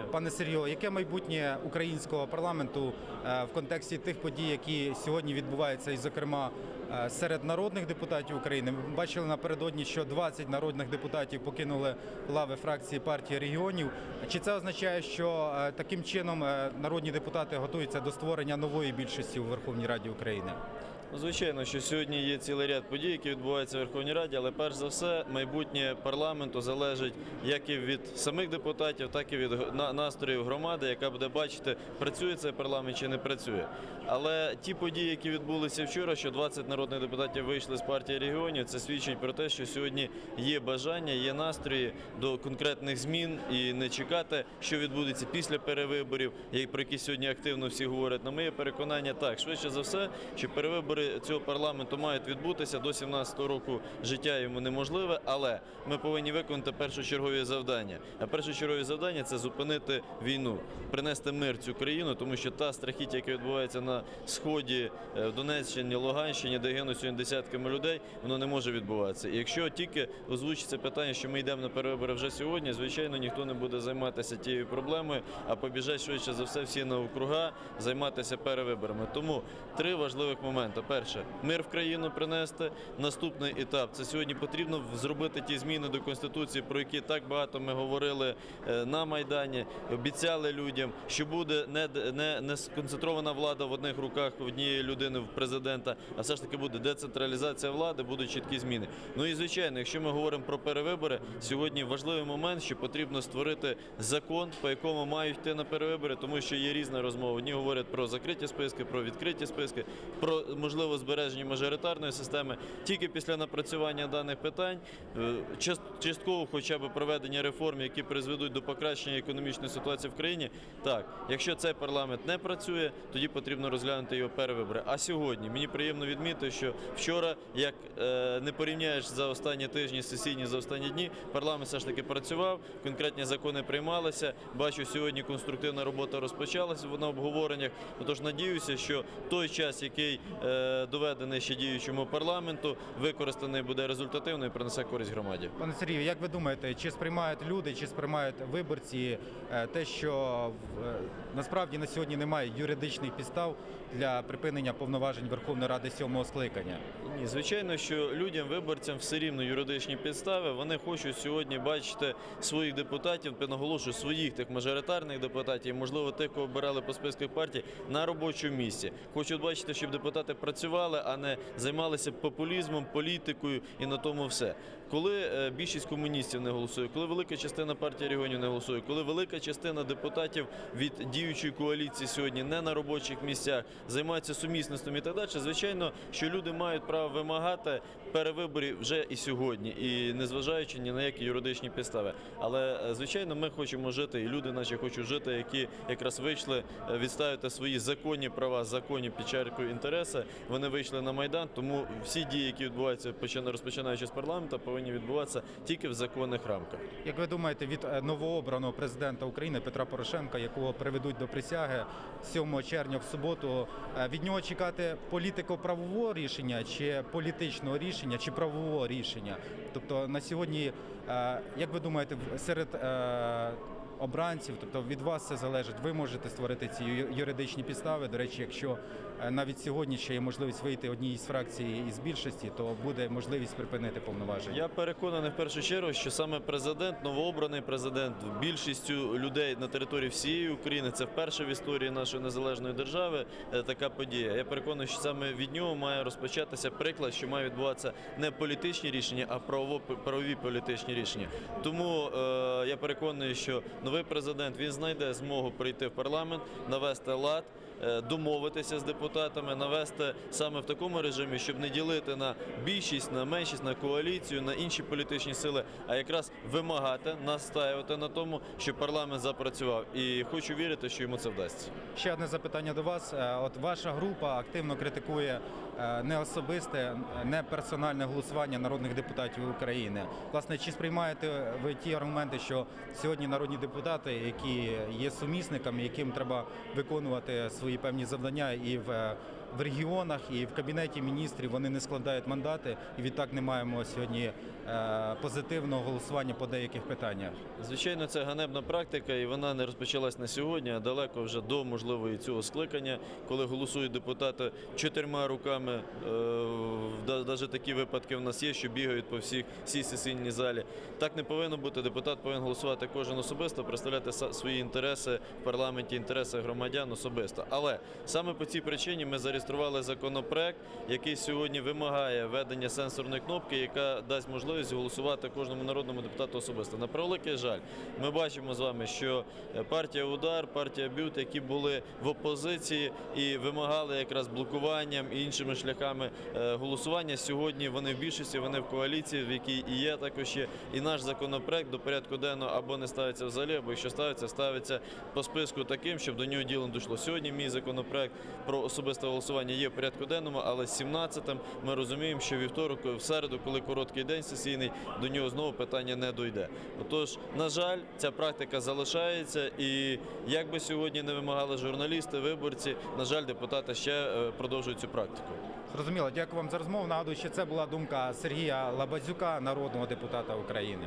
Пане Сергію, яке майбутнє українського парламенту е, в контексті тих подій, які сьогодні відбуваються, і зокрема е, серед народних депутатів України? Ми бачили напередодні, що 20 народних депутатів покинули лави фракції партії регіонів. Чи це означає, що е, таким чином е, народні депутати готуються до створення нової більшості у Верховній Раді України? Ну, Звичайно, що сьогодні є цілий ряд подій, які відбуваються в Верховній Раді, але перш за все майбутнє парламенту залежить як і від самих депутатів, так і від настроїв громади, яка буде бачити, працює цей парламент чи не працює. Але ті події, які відбулися вчора, що 20 народних депутатів вийшли з партії регіонів, це свідчить про те, що сьогодні є бажання, є настрої до конкретних змін і не чекати, що відбудеться після перевиборів, про які сьогодні активно всі говорять. На моє переконання, так швидше за все, що перевибори цього парламенту мають відбутися до 17-го року. Життя йому неможливе, але ми повинні виконати першочергові завдання. А першочергові завдання це зупинити війну, принести мир цю країну, тому що та страхіття, яке відбувається на сході е, в Донеччині, Луганщині, де гинуть сьогодні десятками людей, воно не може відбуватися. І якщо тільки озвучиться питання, що ми йдемо на перевибори вже сьогодні, звичайно, ніхто не буде займатися тією проблемою, а побіжать швидше за все всі на округа займатися перевиборами. Тому три важливих моменти: перше мир в країну принести. Наступний етап це сьогодні потрібно зробити ті зміни до конституції, про які так багато ми говорили е, на майдані. Обіцяли людям, що буде не, не, не сконцентрована влада в одних руках однієї людини в президента, а все ж таки буде децентралізація влади, будуть чіткі зміни. Ну і звичайно, якщо ми говоримо про перевибори, сьогодні важливий момент, що потрібно створити закон, по якому мають йти на перевибори, тому що є різна розмова. Одні говорять про закриті списки, про відкриті списки, про можливо збереження мажоритарної системи. Тільки після напрацювання даних питань, е, частково, хоча б проведення реформ, які призведуть до покращення економічної ситуації в країні. Так, якщо цей парламент не працює, тоді потрібно розглянути його перевибори. А сьогодні мені приємно відмітити, що вчора, як е, не порівняєш за останні тижні сесійні за останні дні, парламент все ж таки працював, конкретні закони приймалися. Бачу, сьогодні конструктивна робота розпочалася на обговореннях. Тож надіюся, що той час, який е, доведений ще діючому парламенту, використаний буде результативно і принесе користь громаді. Пане Сергію, як ви думаєте, чи сприймають люди, чи сприймають виборці е, те, що е, насправді на сьогодні немає юридичних підстав для припинення повноважень Верховної Ради сьомого скликання? Ні, звичайно, що людям, виборцям все рівно юридичні підстави. Вони хочуть сьогодні бачити своїх депутатів, наголошую, своїх тих мажоритарних депутатів, можливо, тих, кого обирали по списках партій, на робочому місці. Хочуть бачити, щоб депутати працювали, а не займалися популізмом, політикою і на тому все. Коли е, більшість комуністів не голосує, коли велика частина партії регіонів не голосує, коли велика частина депутатів від діючої коаліції сьогодні не на робочих місцях займаються сумісництвом і так далі, звичайно, що люди мають право вимагати перевиборів вже і сьогодні, і незважаючи ні на які юридичні підстави. Але е, звичайно, ми хочемо жити, і люди наші хочуть жити, які якраз вийшли е, відставити свої законні права, законні підчеркую інтереси. Вони вийшли на майдан. Тому всі дії, які відбуваються почина- розпочинаючи з парламенту, повинні відбуватися тільки в законних рамках. Як ви думаєте, від е, новообраного президента України Петра Порошенка, якого приведуть до присяги 7 червня в суботу, е, від нього чекати політико-правового рішення чи політичного рішення, чи правового рішення? Тобто на сьогодні, е, як ви думаєте, серед обранців, тобто від вас це залежить, ви можете створити ці юридичні підстави. До речі, якщо е, навіть сьогодні ще є можливість вийти одній з фракцій із більшості, то буде можливість припинити повноваження. Я переконаний в першу чергу, що саме президент, новообраний президент, більшістю людей на території всієї України, це вперше в історії нашої незалежної держави е, така подія. Я переконаний, що саме від нього має розпочатися приклад, що має відбуватися не політичні рішення, а право, правові політичні рішення. Тому е, я переконаний, що новий президент він знайде змогу прийти в парламент, навести лад. е, Домовитися з депутатами, навести саме в такому режимі, щоб не ділити на більшість, на меншість, на коаліцію, на інші політичні сили, а якраз вимагати, настаювати на тому, щоб парламент запрацював. І хочу вірити, що йому це вдасться. Ще одне запитання до вас. Е, От ваша група активно критикує не особисте, не персональне голосування народних депутатів України. Власне, чи сприймаєте ви ті аргументи, що сьогодні народні депутати, які є сумісниками, яким треба виконувати свої певні завдання і в е, в регіонах і в кабінеті міністрів вони не складають мандати, і відтак не маємо сьогодні е, позитивного голосування по деяких питаннях. Звичайно, це ганебна практика, і вона не розпочалась на сьогодні, а далеко вже до можливої цього скликання, коли голосують депутати чотирма руками. Навіть такі випадки в нас є, що бігають по всіх всій сесійній залі. Так не повинно бути. Депутат повинен голосувати кожен особисто, представляти свої інтереси в парламенті, інтереси громадян особисто. Але саме по цій причині ми зареєстрували законопроект, який сьогодні вимагає введення сенсорної кнопки, яка дасть можливість голосувати кожному народному депутату особисто. На превеликий жаль, ми бачимо з вами, що е, партія Удар, партія Бют, які були в опозиції і вимагали якраз блокуванням і іншими шляхами е, голосування. Сьогодні вони в більшості, вони в коаліції, в якій і є також є. І наш законопроект до порядку денного або не ставиться взагалі, або якщо ставиться, ставиться по списку таким, щоб до нього діло дійшло. Сьогодні мій законопроект про особисте голосування є в порядку денному, але з 17-м ми розуміємо, що вівторок, в середу, коли короткий день сесійний, до нього знову питання не дойде. Отож, на жаль, ця практика залишається, і як би сьогодні не вимагали журналісти, виборці, на жаль, депутати ще е, продовжують цю практику. Зрозуміло, дякую вам за розмову. Нагадую, що це була думка Сергія Лабазюка, народного депутата України.